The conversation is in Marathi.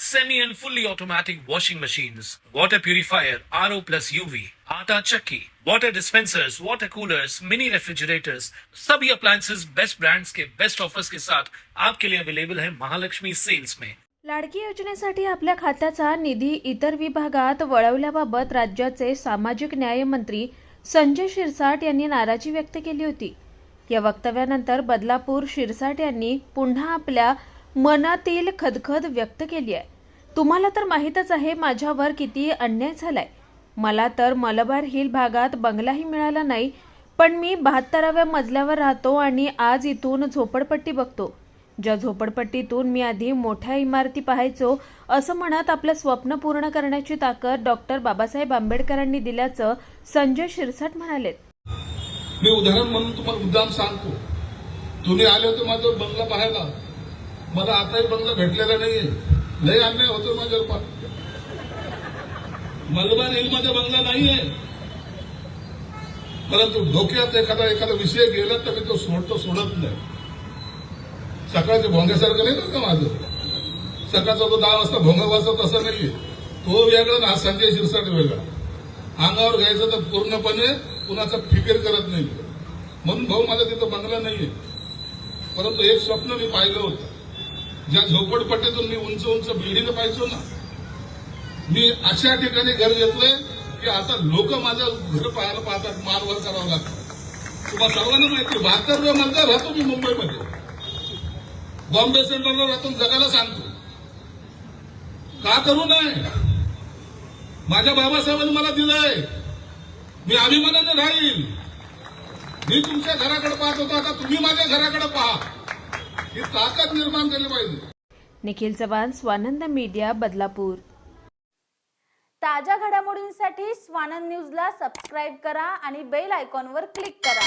semi and fully automatic washing machines, water purifier, RO plus UV, आटा चक्की, water dispensers, water coolers, mini refrigerators, सभी appliances बेस्ट ब्रांड्स के बेस्ट ऑफर्स के साथ आपके लिए अवेलेबल है महालक्ष्मी सेल्स में। लाडकी योजनेसाठी आपल्या खात्याचा निधी इतर विभागात वळवल्याबाबत राज्याचे सामाजिक न्याय मंत्री संजय शिरसाट यांनी नाराजी व्यक्त केली होती. या वक्तव्यानंतर बदलापूर शिरसाट यांनी पुन्हा आपल्या मनातील खदखद व्यक्त केली आहे. तुम्हाला तर माहीतच आहे माझ्यावर किती अन्याय झालाय. मला तर मलबार हिल भागात बंगलाही मिळाला नाही पण मी बहात्तराव्या मजल्यावर राहतो आणि आज इथून झोपडपट्टी बघतो. ज्या झोपडपट्टीतून मी आधी मोठ्या इमारती पाहायचो असं म्हणत आपलं स्वप्न पूर्ण करण्याची ताकद डॉक्टर बाबासाहेब आंबेडकरांनी दिल्याचं संजय शिरसाट म्हणालेत. मी उदाहरण म्हणून तुम्हाला मुद्दाम सांगतो. तुम्ही आले होते माझं बंगला पाहायला. मला आताही बंगला भेटलेला नाहीये. लय अन्याय होतो माझ्यावर पा मलबार हिलमध्ये बंगला नाहीये. परंतु डोक्यात एखादा एखादा विषय गेला तर मी तो सोडतो सोडत नाही. सकाळचे भोंग्यासारखं नाही का माझं? सकाळचा तो दहा वाजता भोंगा वाजत असं नाहीये. तो वेगळा ना हा संजय शिरसाट वेगळा. अंगावर घ्यायचं तर पूर्णपणे कुणाचा फिकीर करत नाही. म्हणून भाऊ माझा तिथं बंगला नाहीये. परंतु एक स्वप्न मी पाहिलं होतं. ज्या झोपडपट्टीतून मी उंच उंच बिल्डिंग पाहिजो ना मी अशा ठिकाणी घर घेतलंय की आता लोक माझं घर पाहायला पाहतात मारवर करावं लागतं. तुम्हाला सर्वांना माहिती बहात्तर रुपये मतदार राहतो मी मुंबईमध्ये. बॉम्बे सेंटरला राहतो जगाला सांगतो. का करू नये? माझ्या बाबासाहेबांनी मला दिलंय. मी अभिमानाने राहील. मी तुमच्या घराकडे पाहत होतो आता तुम्ही माझ्या घराकडे पहा. ही ताकद निर्माण केली पाहिजे. निखिल चव्हाण स्वानंद मीडिया बदलापूर. ताज्या घडामोडींसाठी स्वानंद न्यूजला सबस्क्राईब करा आणि बेल आयकॉनवर क्लिक करा.